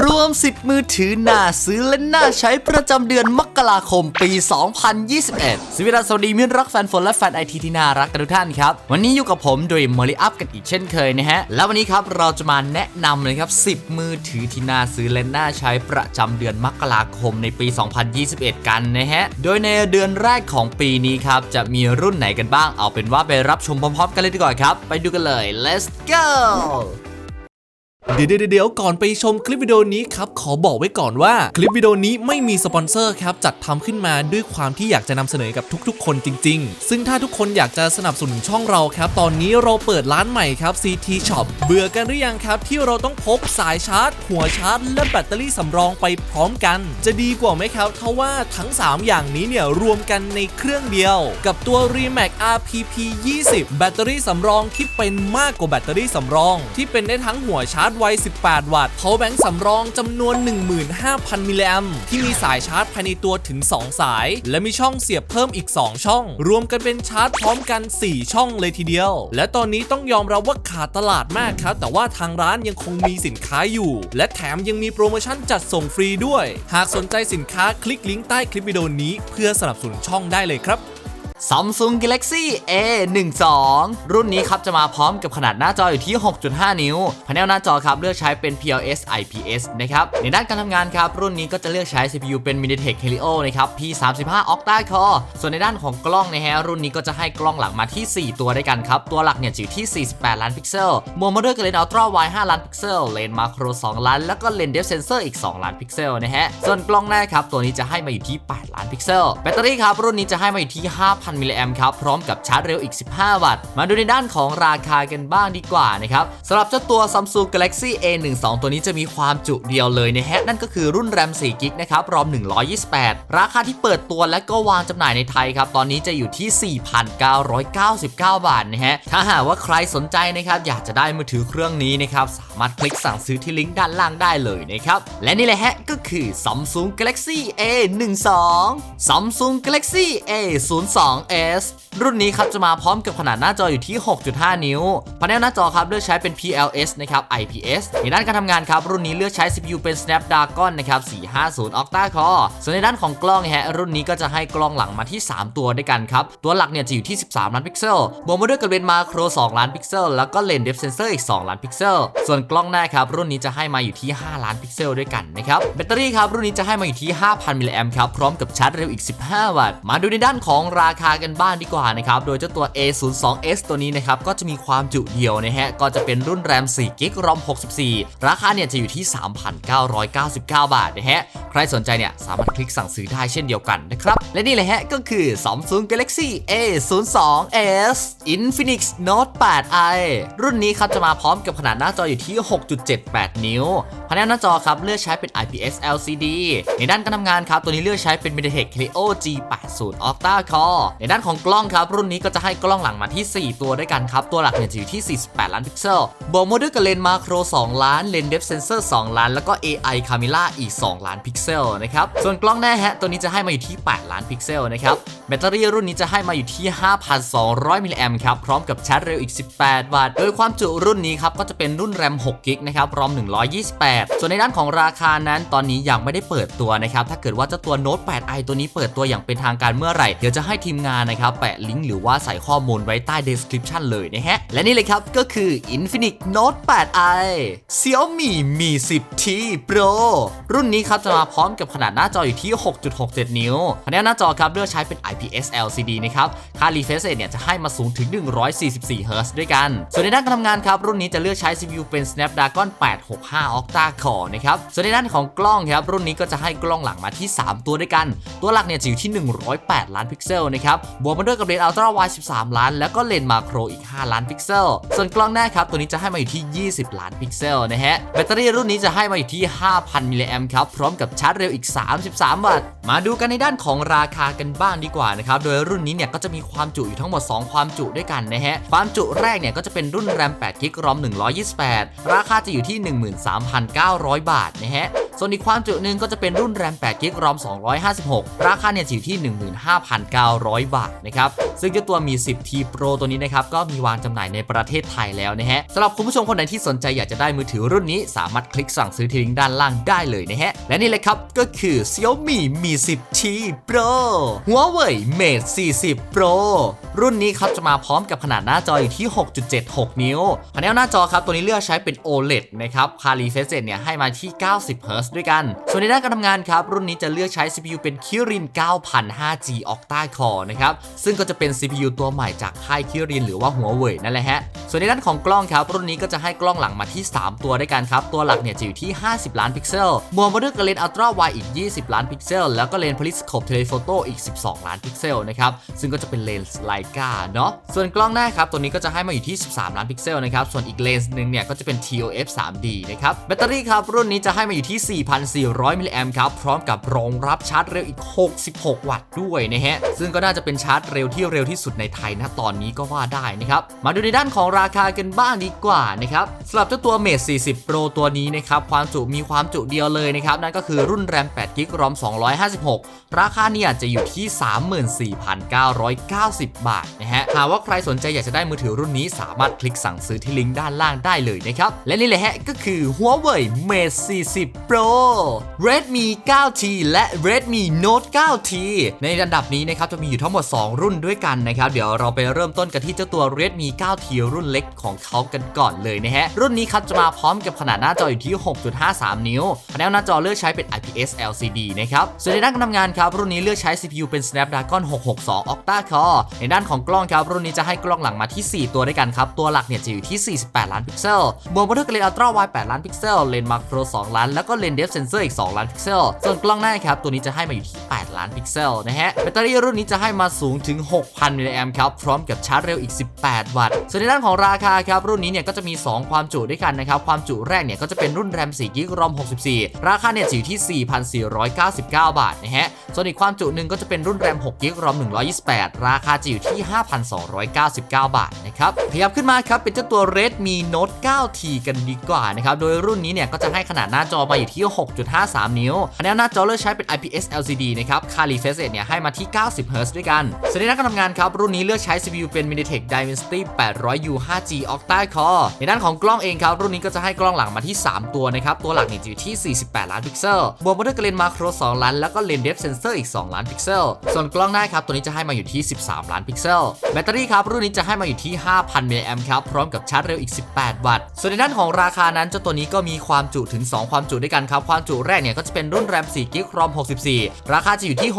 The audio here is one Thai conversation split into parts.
รวม10มือถือน่าซื้อและน่าใช้ประจำเดือนมกราคมปี 2021 สวัสดีสวัสดีมิตรรักแฟนฝนและแฟนไอทีที่น่ารักกันทุกท่านครับ วันนี้อยู่กับผมโดยมอลิอัพกันอีกเช่นเคยนะฮะ แล้ววันนี้ครับเราจะมาแนะนำเลยครับ 10 มือถือที่น่าซื้อและน่าใช้ประจำเดือนมกราคมในปี 2021 กันนะฮะ โดยในเดือนแรกของปีนี้ครับจะมีรุ่นไหนกันบ้าง เอาเป็นว่าไปรับชมพร้อมๆ กันเลยดีกว่าครับ ไปดูกันเลย let's go เดี๋ยวเดี๋ยวก่อนไปชมคลิปวิดีโอนี้ครับ ขอบอกไว้ก่อนว่าคลิปวิดีโอนี้ไม่มีสปอนเซอร์ครับ จัดทำขึ้นมาด้วยความที่อยากจะนำเสนอกับทุกๆ คนจริง ๆ ซึ่งถ้าทุกคนอยากจะสนับสนุนช่องเราครับ ตอนนี้เราเปิดร้านใหม่ครับ CT Shop เบื่อกันหรือยังครับ ที่เราต้องพกสายชาร์จ หัวชาร์จ และแบตเตอรี่สำรองไปพร้อมกัน จะดีกว่าไหมครับถ้าว่าทั้ง 3 อย่างนี้เนี่ยรวมกันในเครื่องเดียว กับตัว Remax RPP 20 แบตเตอรี่สำรองที่เป็นมากกว่าแบตเตอรี่สำรอง ที่เป็นได้ทั้งหัวชาร์จไว 18 วัตต์ power bank สำรองจำนวน 15,000 มิลลิแอมป์ที่มีสายชาร์จภายในตัวถึง 2 สาย และมีช่องเสียบเพิ่มอีก 2 ช่อง รวมกันเป็นชาร์จพร้อมกัน 4 ช่องเลยทีเดียว และตอนนี้ต้องยอมรับว่าขาดตลาดมากครับ แต่ว่าทางร้านยังคงมีสินค้าอยู่ และแถมยังมีโปรโมชั่นจัดส่งฟรีด้วย หากสนใจสินค้าคลิกลิงก์ใต้คลิปวิดีโอนี้ เพื่อสนับสนุนช่องได้เลยครับ Samsung Galaxy A12 รุ่นนี้ครับจะมาพร้อมกับขนาดหน้าจออยู่ที่ 6.5 นิ้วพาเนลหน้าจอครับเลือกใช้เป็น PLS IPS นะครับ ในด้านการทำงานครับ รุ่นนี้ก็จะเลือกใช้ CPU เป็น MediaTek Helio นะครับ P35 Octa Core ส่วนในด้านของกล้องนะฮะรุ่นนี้ก็จะให้กล้องหลังมาที่ 4 ตัวด้วยกันครับ ตัวหลักเนี่ยอยู่ที่ 48 ล้านพิกเซลมวลมาด้วยกับเลนส์ Ultra Wide 5 ล้านพิกเซลเลนส์มาโคร2ล้าน แล้วก็เลนส์ Depth Sensor อีก 2 ล้านพิกเซลนะฮะส่วนกล้องหน้าครับตัวนี้จะให้มาอยู่ที่ 8 ล้านพิกเซลแบตเตอรี่ครับรุ่นนี้จะให้มาอยู่ที่ 5,000มิลลิแอมครับ พร้อมกับชาร์จเร็วอีก 15 วัตต์ มาดูในด้านของราคากันบ้างดีกว่านะครับสำหรับเจ้าตัว Samsung Galaxy A12 ตัวนี้จะมีความจุเดียวเลยนะฮะ นั่นก็คือรุ่นแรม4กิกนะครับรอม 128 ราคาที่เปิดตัวและก็วางจำหน่ายในไทยครับ ตอนนี้จะอยู่ที่ 4,999 บาทนะฮะ ถ้าหากว่าใครสนใจนะครับ อยากจะได้มือถือเครื่องนี้นะครับ สามารถคลิกสั่งซื้อที่ลิงก์ด้านล่างได้เลยนะครับ และนี่แหละฮะก็คือ Samsung Galaxy A12 Samsung Galaxy 2S รุ่นนี้ครับจะมาพร้อมกับขนาดหน้าจออยู่ที่ 6.5 นิ้วพาเนลหน้าจอครับเลือกใช้เป็น PLS นะครับ IPS ในด้านการทำงานครับรุ่นนี้เลือกใช้ CPU เป็น Snapdragon นะครับ 450 Octa Core ส่วนในด้านของกล้องฮะรุ่นนี้ก็จะให้กล้องหลังมาที่ 3 ตัวด้วยกันครับตัวหลักเนี่ยจะอยู่ที่ 13 ล้านพิกเซลบวกมาด้วยกับเลนส์มาโคร 2 ล้านพิกเซลแล้วก็เลนส์ Depth Sensor อีก 2 ล้านพิกเซลส่วนกล้องหน้าครับรุ่นนี้จะให้มาอยู่ที่ 5 ล้านพิกเซลด้วยกันนะครับแบตเตอรี่ครับรุ่นนี้จะให้มาอยู่ที่ 5,000มิลลิแอมครับพร้อมกับชาร์จเร็วอีก 15 วัตต์มาดูในด้านของราคาคากันบ้างดีกว่านะครับ โดยเจ้าตัว A02s ตัวนี้นะครับ ก็จะมีความจุเดียวนะฮะ ก็จะเป็นรุ่นแรม4กิกรอม64 ราคาเนี่ยจะอยู่ที่ 3,999 บาทนะฮะ ใครสนใจเนี่ยสามารถคลิกสั่งซื้อได้เช่นเดียวกันนะครับ และนี่เลยฮะก็คือ Samsung Galaxy A02s Infinix Note 8i รุ่นนี้ครับจะมาพร้อมกับขนาดหน้าจออยู่ที่ 6.78 นิ้วพาเนหน้าจอครับเลือกใช้เป็น IPS LCD ในด้านการทำงานครับตัวนี้เลือกใช้เป็น MediaTek Helio G80 Octa Core ในด้านของกล้องครับ รุ่นนี้ก็จะให้กล้องหลังมาที่ 4 ตัวด้วยกันครับ ตัวหลักเนี่ยจะอยู่ที่ 48 ล้านพิกเซลบวกมาด้วยกับเลนส์มาโคร 2 ล้าน เลนส์ Depth Sensor 2ล้าน แล้วก็ AI Camera อีก 2 ล้านพิกเซลนะครับ ส่วนกล้องหน้าฮะตัวนี้จะให้มาอยู่ที่ 8 ล้านพิกเซลนะครับ แบตเตอรี่รุ่นนี้จะให้มาอยู่ที่ 5,200 มิลลิแอมครับ พร้อมกับชาร์จเร็วอีก 18 วัตต์ โดยความจุรุ่นนี้ครับก็จะเป็นรุ่นแรม6กิกนะครับ รอม 128 ส่วนในด้านของราคานั้นตอนนี้ยังไม่ได้เปิดตัวนะครับ ถ้าเกิดว่าเจ้าตัว Note 8i ตัวนี้เปิดตัวอย่างเป็นทางการเมื่อไหร่ เดี๋ยวจะให้ทีมงานนะครับแปะลิงก์หรือว่าใส่ข้อมูลไว้ใต้ description เลยนะฮะ และนี่เลยครับก็คือ Infinix Note 8i Xiaomi Mi 10T Pro รุ่นนี้ครับจะมาพร้อมกับขนาดหน้าจออยู่ที่ 6.67 นิ้วพาเนลหน้าจอครับเลือกใช้เป็น IPS LCD นะครับ ค่า refresh rate เนี่ยจะให้มาสูงถึง 144 Hz ด้วยกัน ส่วนในด้านการทำงานครับ รุ่นนี้จะเลือกใช้ CPU เป็น Snapdragon 865 Octa Core นะครับ ส่วนในด้านของกล้องครับ รุ่นนี้ก็จะให้กล้องหลังมาที่ 3 ตัวด้วยกัน ตัวหลักเนี่ยจะอยู่ที่ 108 ล้านพิกเซลนะครับบวกมาด้วยกับเลนส์ Ultra Wide 13 ล้าน แล้วก็เลนส์มาโครอีก 5 ล้านพิกเซล ส่วนกล้องหน้าครับ ตัวนี้จะให้มาอยู่ที่ 20 ล้านพิกเซลนะฮะ แบตเตอรี่รุ่นนี้จะให้มาอยู่ที่ 5,000 มิลลิแอมครับ พร้อมกับชาร์จเร็วอีก 33 วัตต์ มาดูกันในด้านของราคากันบ้างดีกว่านะครับ โดยรุ่นนี้เนี่ยก็จะมีความจุอยู่ทั้งหมด 2 ความจุด้วยกันนะฮะ ความจุแรกเนี่ยก็จะเป็นรุ่นแรม8กิกรอม128 ราคาจะอยู่ที่ 13,900 บาทนะฮะส่วนอีกความจุหนึ่งก็จะเป็นรุ่นแรม8 g b รอม256 ราคาเนี่ยอยู่ที่ 15,900บาทนะครับ ซึ่งเจ้าตัวมี 10T Pro ตัวนี้นะครับ ก็มีวางจำหน่ายในประเทศไทยแล้วนะฮะสำหรับคุณผู้ชมคนไหนที่สนใจอยากจะได้มือถือรุ่นนี้ สามารถคลิกสั่งซื้อที่ลิงก์ด้านล่างได้เลยนะฮะ และนี่เลยครับ ก็คือ Xiaomi Mi 10T Pro Huawei Mate 40 Pro รุ่นนี้ครับจะมาพร้อมกับขนาดหน้าจออยู่ที่ 6.76 นิ้วแผงหน้าจอครับตัวนี้เลือกใช้เป็น OLED นะครับคา refresh rate เนี่ยให้มาที่ 90 Hz ด้วยกัน ส่วนในด้านการทำงานครับรุ่นนี้จะเลือกใช้ CPU เป็น Kirin 9000 5G Octa Core นะครับ ซึ่งก็จะเป็น CPU ตัวใหม่จากค่าย Kirin หรือว่าหัวเว่ยนั่นแหละฮะ ส่วนในด้านของกล้องครับรุ่นนี้ก็จะให้กล้องหลังมาที่ 3 ตัวด้วยกันครับ ตัวหลักเนี่ยจะอยู่ที่ 50 ล้านพิกเซลบวกมาด้วยกับเลนส์อัลตร้าไวอีก 20 ล้านพิกเซล แล้วก็เลนส์ periscope telephoto อีก 12 ล้านพิกเซลนะครับ ซึ่งก็จะเป็นเลนส์ไลกาเนาะ ส่วนกล้องหน้าครับตัวนี้ก็จะให้มาอยู่ที่ 13 ล้านพิกเซลนะครับ ส่วนอีกเลนส์หนึ่งเนี่ยก็จะเป็น TOF 3D นะครับแบตเตอรี่ครับรุ่นนี้จะให้มาอยู่ที่ 4,400มิลลิแอมครับพร้อมกับรองรับชาร์จเร็วอีก 66 วัตต์ด้วยนะฮะซึ่งก็น่าจะเป็นชาร์จเร็วที่เร็วที่สุดในไทยนะตอนนี้ก็ว่าได้นะครับมาดูในด้านของราคากันบ้างดีกว่านะครับสำหรับเจ้าตัว Mate 40 Pro ตัวนี้นะครับความจุมีความจุเดียวเลยนะครับนั่นก็คือรุ่นแรม8 g b รอม256 ราคาเนี่ยจะอยู่ที่ 34,990 บาทนะฮะหากว่าใครสนใจอยากจะได้มือถือรุ่นนี้สามารถคลิกสั่งซื้อที่ลิงก์ด้านล่างได้เลยนะครับและนี่แหละฮะก็คือ Huawei Mate 40 Pro Redmi 9T และ Redmi Note 9T ในอันดับนี้นะครับจะมีอยู่ทั้งหมด 2 รุ่นด้วยกันนะครับ เดี๋ยวเราไปเริ่มต้นกันที่เจ้าตัว Redmi 9T รุ่นเล็กของเขากันก่อนเลยนะฮะ รุ่นนี้ครับจะมาพร้อมกับขนาดหน้าจออยู่ที่ 6.53 นิ้วแผงหน้าจอเลือกใช้เป็น IPS LCD นะครับ ส่วนในด้านการทำงานครับ รุ่นนี้เลือกใช้ CPU เป็น Snapdragon 662 Octa Core ในด้านของกล้องครับ รุ่นนี้จะให้กล้องหลังมาที่ 4 ตัวด้วยกันครับ ตัวหลักเนี่ยจะอยู่ที่ 48 ล้านพิกเซล บวกมาด้วยกับเลนส์อัลตร้าไว8ล้านพิกเซล เลนส์มาโคร 2 ล้าน แล้วก็เลนส์เดฟเซนเซอร์อีก 2 ล้านพิกเซล ส่วนกล้องหน้าครับ ตัวนี้จะให้มาอยู่ที่ 8 ล้านพิกเซลนะฮะ แบตเตอรี่รุ่นนี้จะให้มาาสูงถึง 6,000 มิลลิแอมครับ พร้อมกับชาร์จเร็วอีก 18 วัตต์ ส่วนในด้านของราคาครับ รุ่นนี้เนี่ยก็จะมี 2 ความจุด้วยกันนะครับ ความจุแรกเนี่ยก็จะเป็นรุ่นแรม4 g b รอม64 ราคาเนี่ยจะอยู่ที่ 4,499 บาทนะฮะ ส่วนอีกความจุหนึ่งก็จะเป็นรุ่นแรม6 g b รอม128 ราคาจะอยู่ที่ 5,299 บาทนะครับขยับขึ้นมาครับเป็นเจ้าตัว Redmi Note 9T กันดีกว่านะครับ โดยรุ่นนี้เนี่ยก็จะให้ขนาดหน้าจอมาอยู่ที่ 6.53 นิ้วคะแนนหน้าจอเลือกใช้เป็น IPS LCD นะครับค่า refresh rate เนี่ยให้มาที่ 90 Hz ด้วยกันส่วนในด้านการทำงานครับ รุ่นนี้เลือกใช้ CPU เป็น MediaTek Dimensity 800U 5G Octa Core ในด้านของกล้องเองครับ รุ่นนี้ก็จะให้กล้องหลังมาที่ 3 ตัวนะครับ ตัวหลักเนี่ยอยู่ที่ 48 ล้านพิกเซล บวกมาด้วยกับเลนส์มาโคร 2 ล้าน แล้วก็เลนส์ depth sensor อีก 2 ล้านพิกเซล ส่วนกล้องหน้าครับตัวนี้จะให้มาอยู่ที่ 13 ล้านพิกเซล แบตเตอรี่ครับรุ่นนี้จะให้มาอยู่ที่ 5,000มิลลิแอมครับพร้อมกับชาร์จเร็วอีก 18 วัตต์ ส่วนในด้านของราคานั้นเจ้าตัวนี้ก็มีความจุถึง 2 ความจุด้วยกันครับความจุแรกเนี่ยก็จะเป็นรุ่นแรม4 g b รอม64 ราคาจะอยู่ที่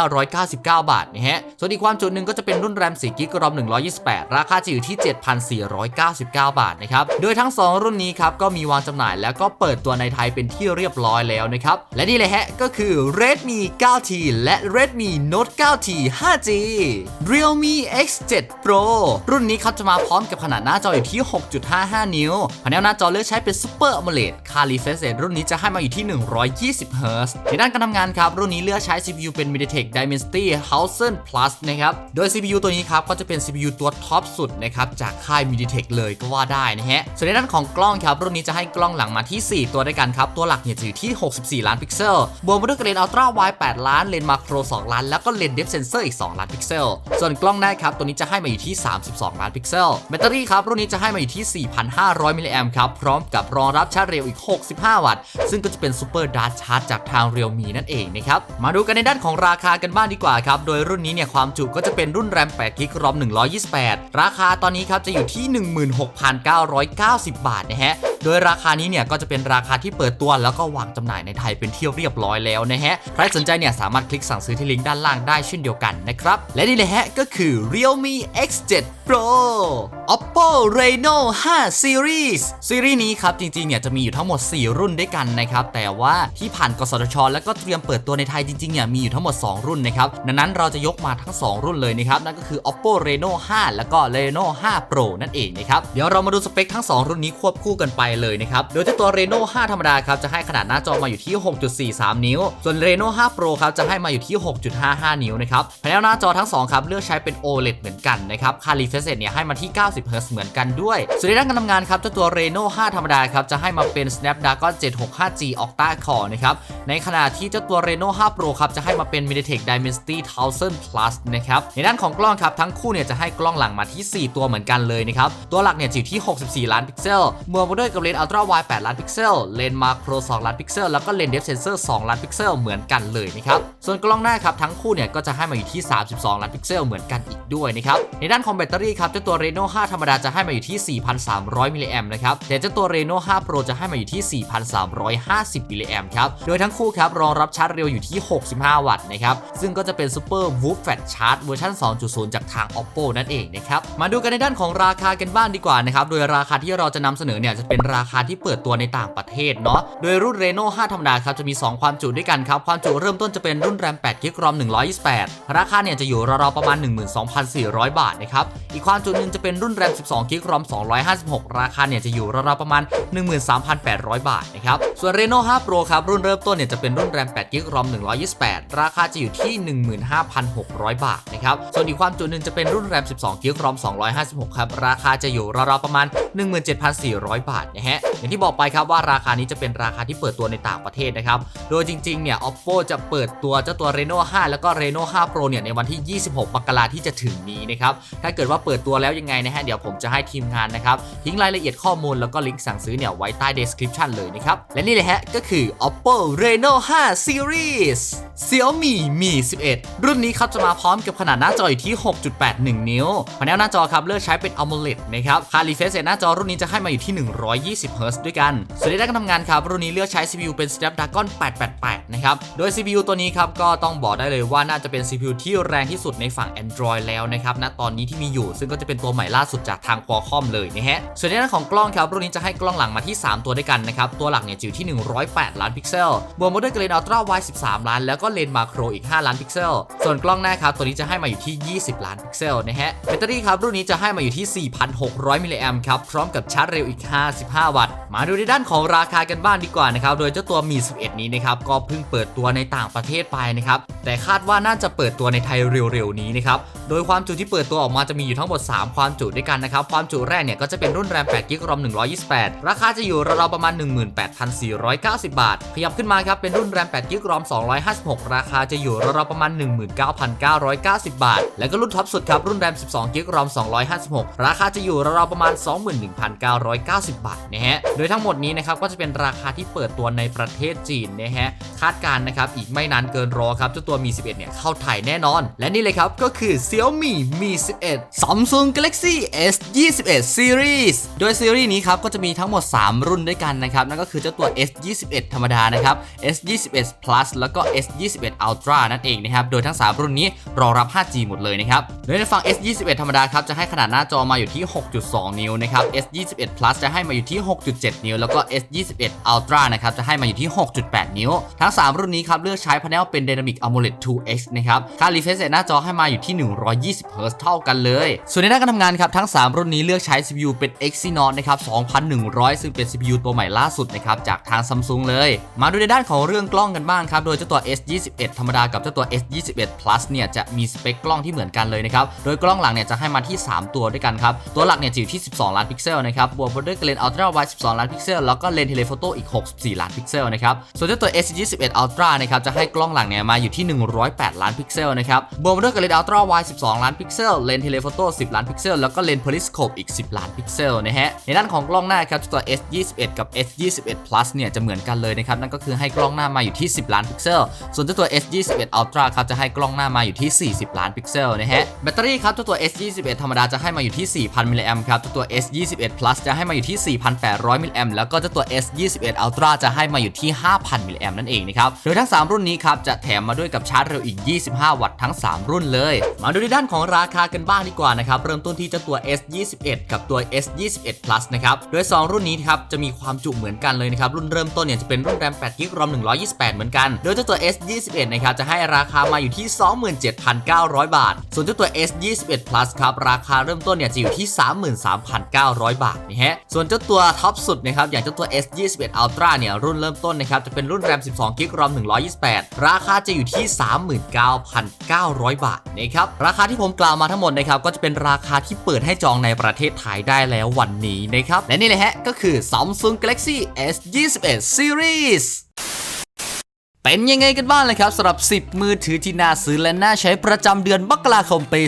6,999 บาทนะฮะ ส่วนอีกความจุหนึ่งก็จะเป็นรุ่นแรม4 g b รอม128 ราคาจะอยู่ที่ 7,499 บาทนะครับ โดยทั้ง 2 รุ่นนี้ครับก็มีวางจำหน่ายแล้วก็เปิดตัวในไทยเป็นที่เรียบร้อยแล้วนะครับ และนี่เลยฮะก็คือ Redmi 9T และ Redmi Note 9T 5G Realme X7 Pro รุ่นนี้ครับจะมาพร้อมกับขนาดหน้าจออยู่ที่ 6.55 นิ้วแผงหน้าจอเลือกใช้เป็น Super AMOLED ค่า refresh rate รุ่นนี้จะให้มาอยู่ที่ 120 Hz ในด้านการทำงานครับรุ่นนี้เลือกใช้ CPU เป็น MediaTek Dimensity 1000 Plus นะครับ โดย CPU ตัวนี้ครับก็จะเป็น CPU ตัวท็อปสุดนะครับจากค่าย MediaTek เลยก็ว่าได้นะฮะ ส่วนในด้านของกล้องครับรุ่นนี้จะให้กล้องหลังมาที่ 4 ตัวด้วยกันครับ ตัวหลักเนี่ยจะอยู่ที่ 64 ล้านพิกเซล บวกมาด้วยกับเลนส์อัลตร้าไว8ล้าน เลนส์มาโคร 2 ล้าน แล้วก็เลนส์เดฟเซนเซอร์อีก 2 ล้านพิกเซล ส่วนกล้องหน้าครับตัวนี้จะให้มาอยู่ที่ 32 ล้านพิกเซล แบตเตอรี่ครับรุ่นนี้จะให้มาอยู่ที่ 4,500 มิลลิแอมครับพร้อมกับรองรับชาร์จเร็วอีก 65 วัตต์ ซึ่งก็จะเป็นซูเปอร์ดาร์ชาร์จจากทาง Realme นั่นเองนะครับ มาดูกันในด้านของราคากันบ้างดีกว่าครับ โดยรุ่นนี้เนี่ยความจุก็จะเป็นรุ่นแรม8 g b รอม128 ราคาตอนนี้ครับจะอยู่ที่ 16,990 บาทนะฮะโดยราคานี้เนี่ยก็จะเป็นราคาที่เปิดตัวแล้วก็วางจำหน่ายในไทยเป็นที่เรียบร้อยแล้วนะฮะใครสนใจเนี่ยสามารถคลิกสั่งซื้อที่ลิงก์ด้านล่างได้เช่นเดียวกันนะครับ และนี่เลยฮะก็คือ Realme X7 Pro Oppo Reno 5 Series ซีรีส์นี้ครับ จริงๆเนี่ยจะมีอยู่ทั้งหมด 4 รุ่นด้วยกันนะครับ แต่ว่าที่ผ่านกสทช แล้วก็เตรียมเปิดตัวในไทยจริงๆเนี่ยมีอยู่ทั้งหมด 2 รุ่นนะครับ ดังนั้นเราจะยกมาทั้ง 2 รุ่นเลยนะครับนั่นก็คือ Oppo Reno 5 แล้วก็ Reno 5 Pro นั่นเองนะครับเดี๋ยวเรามาดูสเปคทั้ง 2 รุ่นนี้ควบคู่กันไปเลยนะครับโดยที่ตัว Reno 5 ธรรมดาครับจะให้ขนาดหน้าจอมาอยู่ที่ 6.43 นิ้ว ส่วน Reno 5 Pro ครับจะให้มาอยู่ที่ 6.55 นิ้วนะครับแผงหน้าจอทั้ง 2 ครับเลือกใช้เป็น OLED เหมือนกันนะครับค่า refresh rate เนี่ยให้มาที่ 90 Hz เหมือนกันด้วย ส่วนในด้านการทำงานครับเจ้าตัว Reno 5 ธรรมดาครับจะให้มาเป็น Snapdragon 765G Octa Core นะครับในขณะที่เจ้าตัว Reno 5 Pro ครับจะให้มาเป็น MediaTek Dimensity 1000 Plus นะครับ ในด้านของกล้องครับ ทั้งคู่เนี่ยจะให้กล้องหลังมาที่ 4 ตัวเหมือนกันเลยนะครับ ตัวหลักเนี่ยจะอยู่ที่ 64 ล้านพิกเซลบวกมาด้วยกับเลนส์ Ultra Wide 8ล้านพิกเซล เลนส์ Macro 2ล้านพิกเซล แล้วก็เลนส์ Depth Sensor 2ล้านพิกเซลเหมือนกันเลยนะครับ ส่วนกล้องหน้าครับทั้งคู่เนี่ยก็จะให้มาอยู่ที่ 32 ล้านพิกเซลเหมือนกันอีกด้วยนะครับ ในด้านของแบตเตอรี่ครับเจ้าตัว Reno 5 ธรรมดาจะให้มาอยู่ที่ 4,300 มิลลิแอมนะครับ แต่เจ้าตัว Reno 5 Pro จะให้มาอยู่ที่ 4,350 มิลลิแอมครับ โดยทั้งคู่ครับรองรับชาร์จเร็วอยู่ที่ 65 วัตต์นะครับ ซึ่งก็จะเป็น Super Whoop Fast Chart เวอร์ชัน2.0 จากทาง Oppo นั่นเองนะครับ มาดูกันในด้านของราคากันบ้างดีกว่านะครับ โดยราคาที่เราจะนำเสนอเนี่ยจะเป็นราคาที่เปิดตัวในต่างประเทศเนาะ โดยรุ่น Reno 5 ธรรมดาครับจะมี 2 ความจุด้วยกันครับ ความจุเริ่มต้นจะเป็นรุ่นแรม8 g b ROM 128 ราคาเนี่ยจะอยู่ราวๆประมาณ 12,400 บาทนะครับ อีกความจุหนึ่งจะเป็นรุ่นแรม12 g b ROM 256 ราคาเนี่ยจะอยู่ราวๆประมาณ 13,800 บาทนะครับ ส่วน Reno 5 Pro ครับรุ่นเริ่มต้นเนี่ยจะเป็นรุ่นแรม8 g b ROM 128 ราคาจะอยู่ที่ 15,600บาทนะครับส่วนอีกความจุหนึ่งจะเป็นรุ่นแรม 12 g b ROM 256 ครับ ราคาจะอยู่ราวๆประมาณ 17,400 บาทนะฮะอย่างที่บอกไปครับว่าราคานี้จะเป็นราคาที่เปิดตัวในต่างประเทศนะครับโดยจริงๆเนี่ย Oppo จะเปิดตัวเจ้าตัว Reno 5 แล้วก็ Reno 5 Pro เนี่ยในวันที่ 26มกราที่จะถึงนี้นะครับถ้าเกิดว่าเปิดตัวแล้วยังไงนะฮะเดี๋ยวผมจะให้ทีมงานนะครับทิ้งรายละเอียดข้อมูลแล้วก็ลิงก์สั่งซื้อเนี่ยไว้ใต้ description เลยนะครับและนี่เลยฮะก็คือ Oppo Reno 5 Series Xiaomi Mi 11 รุ่นนี้ครับจะมาพร้อมกับขนาดหน้าจออยู่ที่ 6.81 นิ้วแผงหน้าจอครับเลือกใช้เป็น AMOLED นะครับค่า refresh rate หน้าจอรุ่นนี้จะให้มาอยู่ที่ 120 Hz ด้วยกันส่วนในด้านการทำงานครับรุ่นนี้เลือกใช้ CPU เป็น Snapdragon 888 นะครับโดย CPU ตัวนี้ครับก็ต้องบอกได้เลยว่าน่าจะเป็น CPU ที่แรงที่สุดในฝั่ง Android แล้วนะครับณตอนนี้ที่มีอยู่ ซึ่งก็จะเป็นตัวใหม่ล่าสุดจากทาง Qualcomm เลยนะฮะส่วนในด้านของกล้องครับรุ่นนี้จะให้กล้องหลังมาที่ 3 ตัวด้วยกันนะครับตัวหลักเนี่ยจะอยู่ที่ 108 ล้านพิกเซลบวกมาด้วยกับเลนส์ Ultra Wide 13 ล้าน แล้วก็เลนส์ Macro อีก 5 ล้านพิกเซลส่วนกล้ององหน้าครับ ตัวนี้จะให้มาอยู่ที่ 20 ล้านพิกเซลนะฮะ แบตเตอรี่ครับ รุ่นนี้จะให้มาอยู่ที่ 4,600 มิลลิแอมครับ พร้อมกับชาร์จเร็วอีก 55 วัตต์ มาดูในด้านของราคากันบ้างดีกว่านะครับ โดยเจ้าตัวมี 11 นี้นะครับ ก็เพิ่งเปิดตัวในต่างประเทศไปนะครับ แต่คาดว่าน่าจะเปิดตัวในไทยเร็วๆนี้นะครับโดยความจุที่เปิดตัวออกมาจะมีอยู่ทั้งหมด 3 ความจุด้วยกันนะครับ ความจุแรกเนี่ยก็จะเป็นรุ่นแรม8 g b ROM 128 ราคาจะอยู่ราวๆประมาณ 18,490 บาท ขยับขึ้นมาครับเป็นรุ่นแรม8 g b ROM 256 ราคาจะอยู่ราวๆประมาณ 19,990 บาท แล้วก็รุ่นท็อปสุดครับรุ่นแรม12 g b ROM 256 ราคาจะอยู่ราวๆประมาณ 21,990 บาทนะฮะ โดยทั้งหมดนี้นะครับก็จะเป็นราคาที่เปิดตัวในประเทศจีนนะฮะคาดการณ์นะครับอีกไม่นานเกินรอครับเจ้าตัวมี 11เนี่ยเข้าไทยแน่นอน และนี่เลยครับก็คือ Xiaomi Mi 11 Samsung Galaxy S 21 Series โดยซีรีส์นี้ครับก็จะมีทั้งหมด 3 รุ่นด้วยกันนะครับ นั่นก็คือเจ้าตัว S 21ธรรมดานะครับ S 21 Plus แล้วก็ S 21 Ultra นั่นเองนะครับ โดยทั้ง 3 รุ่นนี้รองรับ 5G หมดเลยนะครับโดยในฝั่ง S 21ธรรมดาครับจะให้ขนาดหน้าจอมาอยู่ที่ 6.2 นิ้วนะครับ S 21 Plus จะให้มาอยู่ที่ 6.7 นิ้ว แล้วก็ S 21 Ultra นะครับจะให้มาอยู่ที่ 6.8 นิ้ว ทั้ง 3 รุ่นนี้ครับเลือกใช้พาเนลเป็น Dynamic AMOLED 2X นะครับค่า refresh rate หน้าจอให้มาอยู่ที่120 Hz เท่ากันเลย ส่วนในด้านการทำงานครับทั้ง 3 รุ่นนี้เลือกใช้ CPU เป็น Exynos นะครับ 2100 ซึ่งเป็น CPU ตัวใหม่ล่าสุดนะครับจากทาง Samsung เลย มาดูในด้านของเรื่องกล้องกันบ้างครับ โดยเจ้าตัว S21 ธรรมดากับเจ้าตัว S21 Plus เนี่ยจะมีสเปคกล้องที่เหมือนกันเลยนะครับ โดยกล้องหลังเนี่ยจะให้มาที่ 3 ตัวด้วยกันครับ ตัวหลักเนี่ยจะอยู่ที่ 12 ล้านพิกเซลนะครับ บวกมาด้วยเลนส์ Ultra Wide 12 ล้านพิกเซล แล้วก็เลนส์ Telephoto อีก 64 ล้านพิกเซลนะครับ ส่วนเจ้าตัว S21 Ultra นะครับจะให้กล้องหลังเนี่ยมาอยู่ที่ 108 ล้านพิกเซลนะครับ บวกมาด้วยเลนส์ Ultra Wide 12 ล้านพิกเซล เลนส์ Telephoto 10 ล้านพิกเซล แล้วก็เลนส์ Periscope อีก 10 ล้านพิกเซลนะฮะ ในด้านของกล้องหน้าครับตัว S21 กับ S21 Plus เนี่ยจะเหมือนกันเลยนะครับ นั่นก็คือให้กล้องหน้ามาอยู่ที่ 10 ล้านพิกเซล ส่วนตัว S21 Ultra ครับจะให้กล้องหน้ามาอยู่ที่ 40 ล้านพิกเซลนะฮะ แบตเตอรี่ครับตัว S21 ธรรมดาจะให้มาอยู่ที่ 4,000 มิลลิแอมป์ครับตัว S21 Plus จะให้มาอยู่ที่ 4,800 มิลลิแอมป์แล้วก็จ้าตัว S21 Ultra จะให้มาอยู่ที่ 5,000 มิลลิแอมป์นั่นเองนะครับ โดยทั้ง 3 รุ่นนี้ครับจะแถมมาด้วยกับชาร์จเร็วอีก 25 วัตต์ทั้ง 3 รุ่นเลย มาดูในด้านของราคากันบ้างดีกว่านะครับ เริ่มต้นที่เจ้าตัว S21 กับตัว S21 Plus นะครับ โดย 2 รุ่นนี้ครับจะมีความจุเหมือนกันเลยนะครับ รุ่นเริ่มต้นเนี่ยจะเป็นรุ่นแรม8 g b ROM 128 เหมือนกัน โดยเจ้าตัว S21 นะครับจะให้ราคามาอยู่ที่ 27,900 บาท ส่วนเจ้าตัว S21 Plus ครับราคาเริ่มต้นเนี่ยจะอยู่ที่ 33,900 บาทนะฮะ ส่วนเจ้าตัวท็อปสุดนะครับอย่างเจ้าตัว S21 Ultra เนี่ยรุ่นเริ่มต้นนะครับจะเป็นรุ่นแรม12 2กิกรอม128 ราคาจะอยู่ที่ 39,900 บาทนะครับราคาที่ผมกล่าวมาทั้งหมดนะครับก็จะเป็นราคาที่เปิดให้จองในประเทศไทยได้แล้ววันนี้นะครับและนี่เลยฮะก็คือ Samsung Galaxy S21 Series เป็นยังไงกันบ้างเลยครับสำหรับ 10 มือถือที่น่าซื้อและน่าใช้ประจำเดือนมกราคมปี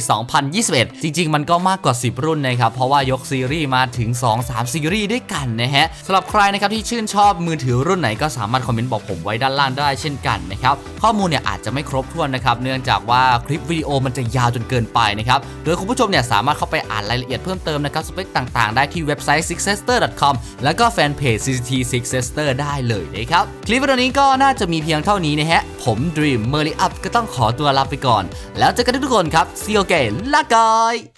2021 จริง ๆ มันก็มากกว่า 10 รุ่นนะครับ เพราะว่ายกซีรีส์มาถึง 2-3 ซีรีส์ด้วยกันนะฮะสำหรับใครนะครับที่ชื่นชอบมือถือรุ่นไหนก็สามารถคอมเมนต์บอกผมไว้ด้านล่างได้เช่นกันนะครับ ข้อมูลเนี่ยอาจจะไม่ครบถ้วนนะครับเนื่องจากว่าคลิปวิดีโอมันจะยาวจนเกินไปนะครับโดยคุณผู้ชมเนี่ยสามารถเข้าไปอ่านรายละเอียดเพิ่มเติมนะครับสเปคต่างๆ ได้ที่เว็บไซต์ sixester.com แล้วก็แฟนเพจ CCT Sixester ได้เลยนะครับคลิปวิดีโอนี้ก็น่าจะมีเพียงเท่านี้นะฮะ ผมดิวเมอร์ลี่อัพก็ต้องขอตัวลาไปก่อน แล้วเจอกันทุกคนครับซีโอเก้ลาก่อย